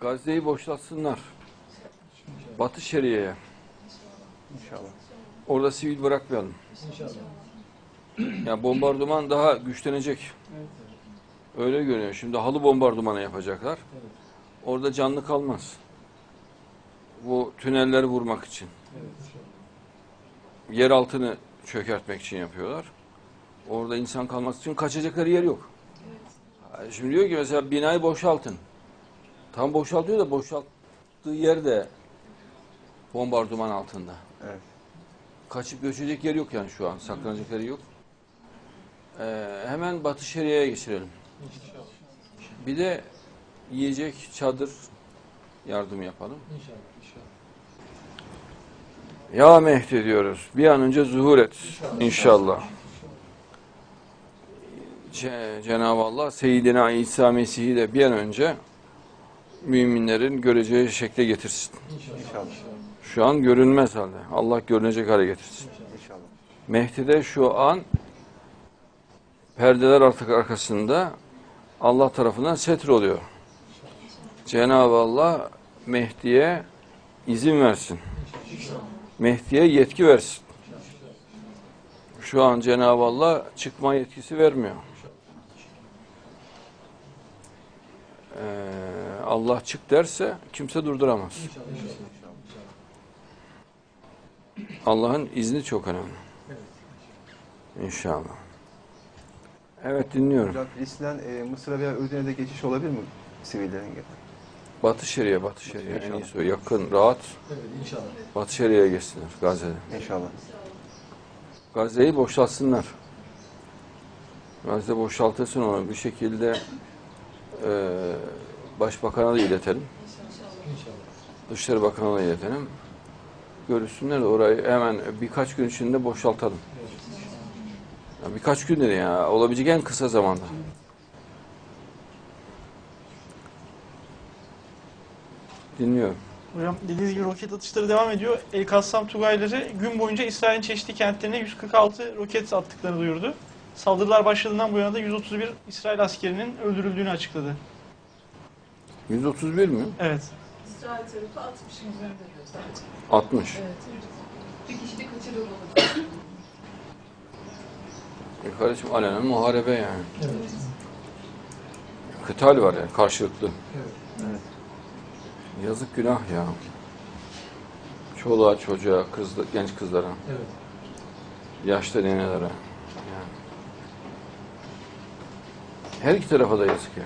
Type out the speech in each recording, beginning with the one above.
Gazze'yi boşaltsınlar. Batı Şeria'ya. İnşallah. Orada sivil bırakmayalım. İnşallah. Yani bombardıman daha güçlenecek. Evet. Öyle görünüyor. Şimdi halı bombardımanı yapacaklar. Evet. Orada canlı kalmaz. Bu tünelleri vurmak için. Evet. Yer altını çökertmek için yapıyorlar. Orada insan kalması için kaçacakları yer yok. Şimdi diyor ki mesela binayı boşaltın. Tam boşaltıyor da boşalttığı yer de bombardıman altında. Evet. Kaçıp göçecek yer yok yani şu an. Saklanacak yeri yok. Ee, hemen Batı Şeria'ya geçirelim. İnşallah. Bir de yiyecek çadır yardım yapalım. İnşallah. İnşallah. Ya Mehdi diyoruz. Bir an önce zuhur et. İnşallah. Ce- Cenab-ı Allah Seyyidina İsa Mesih'i de bir an önce müminlerin göreceği şekle getirsin. İnşallah. Şu an görünmez halde. Allah görünecek hale getirsin. İnşallah. Mehdi de şu an perdeler artık arkasında Allah tarafından setr oluyor. Cenab-ı Allah Mehdi'ye izin versin. Mehdi'ye yetki versin. Şu an Cenab-ı Allah çıkma yetkisi vermiyor. Ee, Allah çık derse kimse durduramaz. İnşallah. İnşallah. Allah'ın izni çok önemli. Evet. İnşallah. Evet dinliyorum. Hocam Filistin'den e, Mısır'a veya Ürdün'e de geçiş olabilir mi sivillerin? Batı Şeria, Batı Şeria. En iyisi o. Yakın, rahat. Evet. İnşallah. Batı Şeria'ya geçsinler Gazze'de. İnşallah. Gazze'yi boşaltsınlar. Gazze boşaltırsın onu bir şekilde e, Başbakan'a da iletelim. İnşallah. Dışişleri Bakanı'na da iletelim. Görüşsünler de orayı hemen birkaç gün içinde boşaltalım. Ya birkaç gün dedi ya. Olabilecek en kısa zamanda. Dinliyorum. Hocam dediğiniz gibi roket atışları devam ediyor. El Kassam Tugayları gün boyunca İsrail'in çeşitli kentlerine 146 roket attıklarını duyurdu. Saldırılar başladığından bu yana da 131 İsrail askerinin öldürüldüğünü açıkladı. 131 mi? Evet. İsrail tarafı 60'ın üzerinde diyor sadece. 60. Evet. Bir kişi de kaçırılmadı. E kardeşim alenen muharebe yani. Evet. Kıtal var yani karşılıklı. Evet. Yazık günah ya. Çoluğa çocuğa, kız, genç kızlara, Evet. yaşlı nenelere. Yani. Her iki tarafa da yazık ya.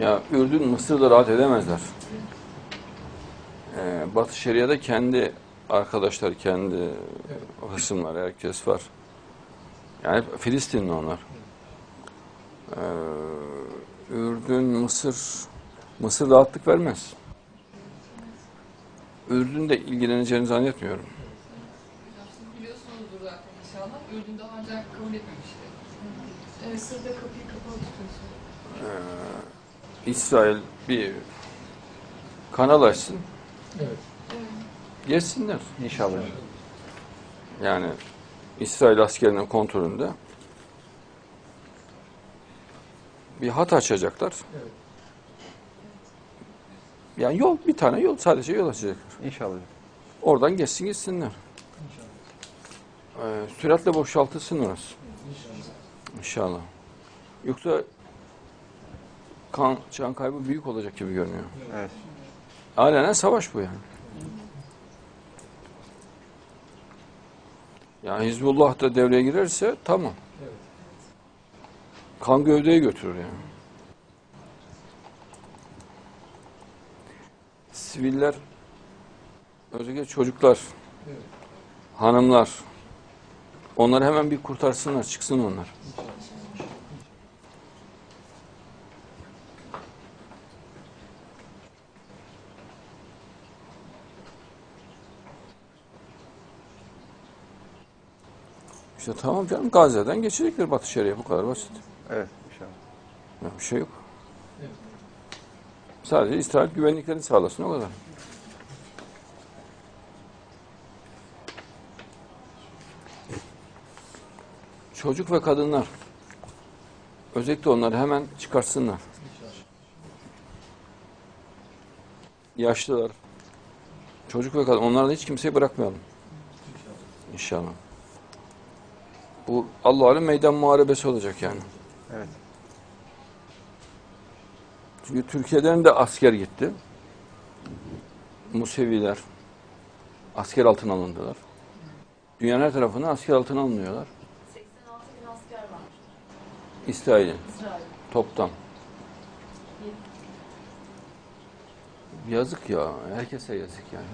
Ya Ürdün, Mısır'da rahat edemezler. Ee, Batı Şeria'da kendi arkadaşlar, kendi hısımlar, herkes var. Yani Filistinli onlar. Ee, Ürdün, Mısır, Mısır rahatlık vermez. Ürdün'de ilgileneceğini zannetmiyorum. Biliyorsunuzdur zaten inşallah. Ürdün daha önce kabul etmemişti. Evet, Sırda kapıyı kapalı tutuyorsun. Ee, İsrail bir kanal açsın, Evet. Geçsinler. İnşallah. Yani İsrail askerinin kontrolünde bir hat açacaklar. Evet. Yani yol, bir tane yol, sadece yol açacaklar. İnşallah. Oradan geçsin gitsinler. İnşallah. Ee, süratle boşaltılsın orası. İnşallah. İnşallah. Yoksa kan, can kaybı büyük olacak gibi görünüyor. Evet. Alenen savaş bu yani. Yani Hizbullah da devreye girerse tamam. Evet. Kan gövdeye götürür yani. Siviller, özellikle çocuklar, hanımlar, onları hemen bir kurtarsınlar, çıksın onlar. İşte tamam canım Gazze'den geçecektir Batı Şeria bu kadar basit. Evet inşallah. Yani bir şey yok. Evet. Sadece İsrail güvenliklerini sağlasın o kadar. Çocuk ve kadınlar. Özellikle onları hemen çıkartsınlar. Yaşlılar. Çocuk ve kadın. Onlardan hiç kimseyi bırakmayalım. İnşallah. Bu Allah'ın meydan muharebesi olacak yani. Evet. Çünkü Türkiye'den de asker gitti. Museviler asker altına alındılar. Dünyanın her tarafına asker altına alınıyorlar. 86 bin asker var İsrail'in İsrail. toptan. Yazık ya. Herkese yazık yani.